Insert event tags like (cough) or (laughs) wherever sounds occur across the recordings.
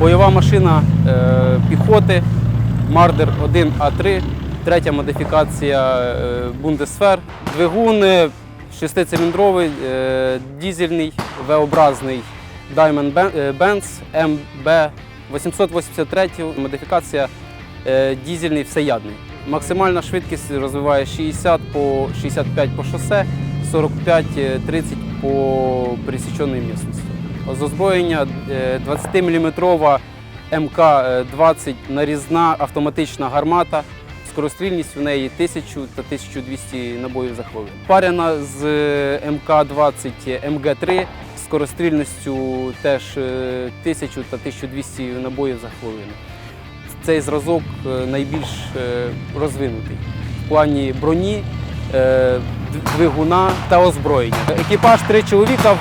машина е, піхоти Мардер 1А3, третя модифікація е, Бундесфер. Двигун е, шестициліндровий, е, дізельний, V-образний Diamond е, Benz MB 883 модифікація е, дізельний всеядний. Максимальна швидкість розвиває 60 по 65 по шосе, 45-30 по пересіченій місцевості. З озброєння 20-мм МК-20 нарізна автоматична гармата. Скорострільність в неї 1000 та 1200 набоїв за хвилину. Паряна з МК-20 МГ-3 з скорострільністю теж е, 1000 та 1200 набоїв за хвилину. Цей зразок е, найбільш е, розвинутий в плані броні, е, двигуна та озброєння. Екіпаж три чоловіка, е,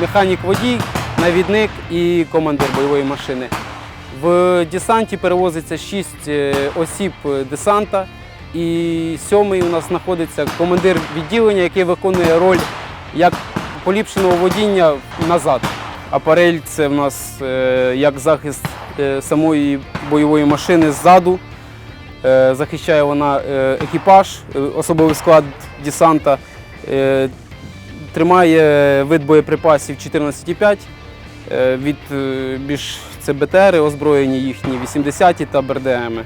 механік-водій, навідник і командир бойової машини. В десанті перевозиться 6 осіб десанта. І сьомий у нас знаходиться командир відділення, який виконує роль як поліпшеного водіння назад. Апарель це в нас е, як захист е, самої бойової машини ззаду. Е, захищає вона е, екіпаж, е, особовий склад десанта. Тримає вид боєприпасів 14,5 е, від більш це озброєні їхні 80 та БРДМи.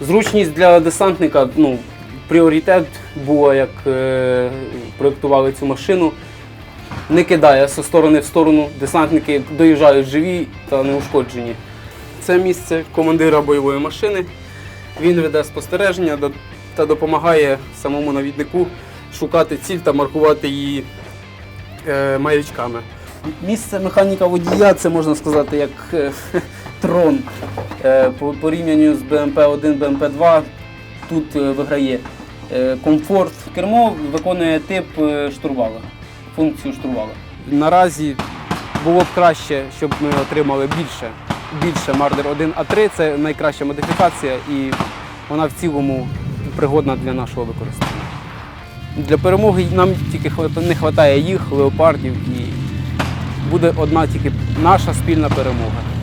Зручність для десантника, ну, пріоритет була, як проєктували цю машину. Не кидає зі сторони в сторону. Десантники доїжджають живі та неушкоджені. Це місце командира бойової машини. Він веде спостереження та допомагає самому навіднику шукати ціль та маркувати її е, маячками. Місце механіка водія це можна сказати як е, (laughs) трон. Е, по порівнянню з БМП-1, БМП-2 тут виграє комфорт. Кермо виконує тип штурвала, функцію штурвала. Наразі було б краще, щоб ми отримали більше. Більше Мардер 1 А3 це найкраща модифікація і вона в цілому пригодна для нашого використання. Для перемоги нам тільки не вистачає їх, леопардів, і буде одна тільки наша спільна перемога.